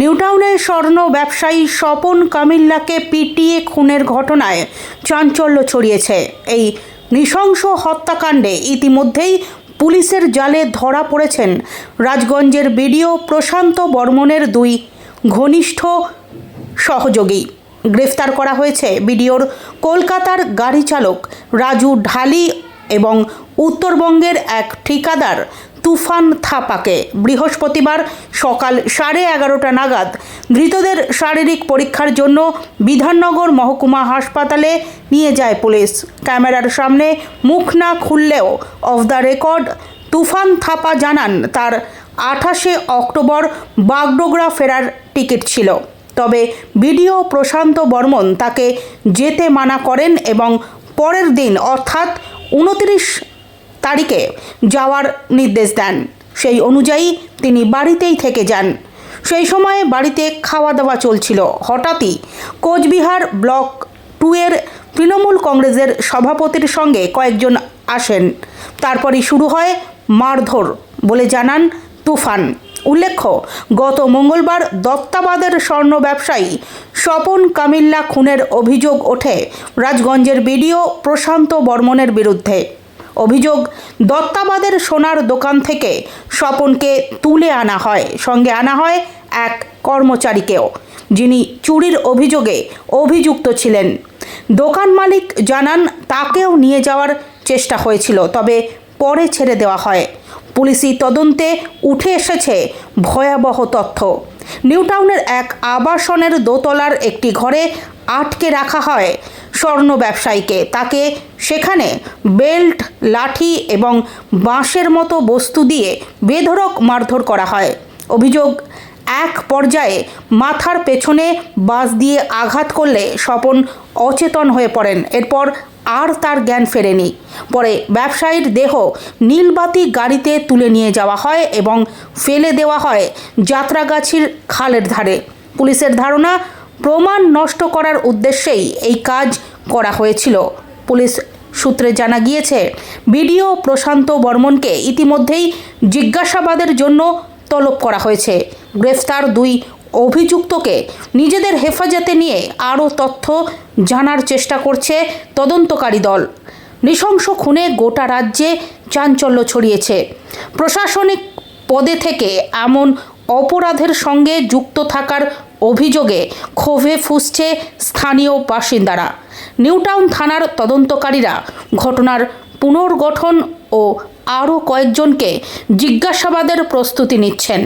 নিউটাউনে স্বর্ণ ব্যবসায়ী স্বপন কামিল্লাকে পিটিয়ে খুনের ঘটনায় চাঞ্চল্য ছড়িয়েছে। এই নৃশংস হত্যাকাণ্ডে ইতিমধ্যেই পুলিশের জালে ধরা পড়েছেন রাজগঞ্জের বিডিও প্রশান্ত বর্মনের দুই ঘনিষ্ঠ সহযোগী। গ্রেফতার করা হয়েছে বিডিওর কলকাতার গাড়ি চালক রাজু ঢালি এবং উত্তরবঙ্গের এক ঠিকাদার তুফান থাপাকে বৃহস্পতিবার সকাল সাড়ে এগারোটা নাগাদ ধৃতদের শারীরিক পরীক্ষার জন্য বিধাননগর মহকুমা হাসপাতালে নিয়ে যায় পুলিশ। ক্যামেরার সামনে মুখ না খুললেও off the record Tufan Thapa জানান তার আঠাশে অক্টোবর বাগডোগরা ফেরার টিকিট ছিল। তবে বিডিও প্রশান্ত বর্মন তাকে যেতে মানা করেন এবং পরের দিন অর্থাৎ উনত্রিশ তারিখে যাওয়ার নির্দেশ দেন। সেই অনুযায়ী তিনি বাড়িতেই থেকে যান। সেই সময়ে বাড়িতে খাওয়া দাওয়া চলছিল। হঠাৎই কোচবিহার ব্লক টু এর তৃণমূল কংগ্রেসের সভাপতির সঙ্গে কয়েকজন আসেন। তারপরই শুরু হয় মারধর বলে জানান তুফান। উল্লেখ্য, গত মঙ্গলবার দত্তাবাদের স্বর্ণ ব্যবসায়ী স্বপন কামিল্লা খুনের অভিযোগ ওঠে রাজগঞ্জের বিডিও প্রশান্ত বর্মনের বিরুদ্ধে। অভিযোগ, দত্তাবাদের সোনার দোকান থেকে স্বপনকে তুলে আনা হয়, সঙ্গে আনা হয় এক কর্মচারীকেও, যিনি চুরির অভিযোগে অভিযুক্ত ছিলেন। দোকান মালিক জানান, তাকেও নিয়ে যাওয়ার চেষ্টা হয়েছিল, তবে পরে ছেড়ে দেওয়া হয়। পুলিশি তদন্তে উঠে এসেছে ভয়াবহ তথ্য। নিউটাউনের এক আবাসনের দোতলার একটি ঘরে আটকে রাখা হয় স্বর্ণ ব্যবসায়ীকে। তাকে সেখানে বেল্ট, লাঠি এবং বাঁশের মতো বস্তু দিয়ে বেধরক মারধর করা হয়। অভিযোগ এক পর্যায়ে মাথার পেছনে বাস দিয়ে আঘাত করলে স্বপন অচেতন হয়ে পড়েন। এরপর আর তার জ্ঞান ফেরেনি। পরে ব্যবসায়ীর দেহ নীলবাতি গাড়িতে তুলে নিয়ে যাওয়া হয় এবং ফেলে দেওয়া হয় যাত্রাগাছির খালের ধারে। পুলিশের ধারণা, প্রমাণ নষ্ট করার উদ্দেশ্যেই এই কাজ করা হয়েছিল। পুলিশ সূত্রে জানা গিয়েছে, বিডিও প্রশান্ত বর্মনকে ইতিমধ্যেই জিজ্ঞাসাবাদের জন্য তলব করা হয়েছে। গ্রেফতার দুই অভিযুক্তকে নিজেদের হেফাজতে নিয়ে আরও তথ্য জানার চেষ্টা করছে তদন্তকারী দল। নৃশংস খুনে গোটা রাজ্যে চাঞ্চল্য ছড়িয়েছে। প্রশাসনিক পদে থেকে এমন অপরাধের সঙ্গে যুক্ত থাকার অভিযোগে ক্ষোভে ফুসছে স্থানীয় বাসিন্দারা। নিউটাউন থানার তদন্তকারীরা ঘটনার পুনর্গঠন ও আরও কয়েকজনকে জিজ্ঞাসাবাদের প্রস্তুতি নিচ্ছেন।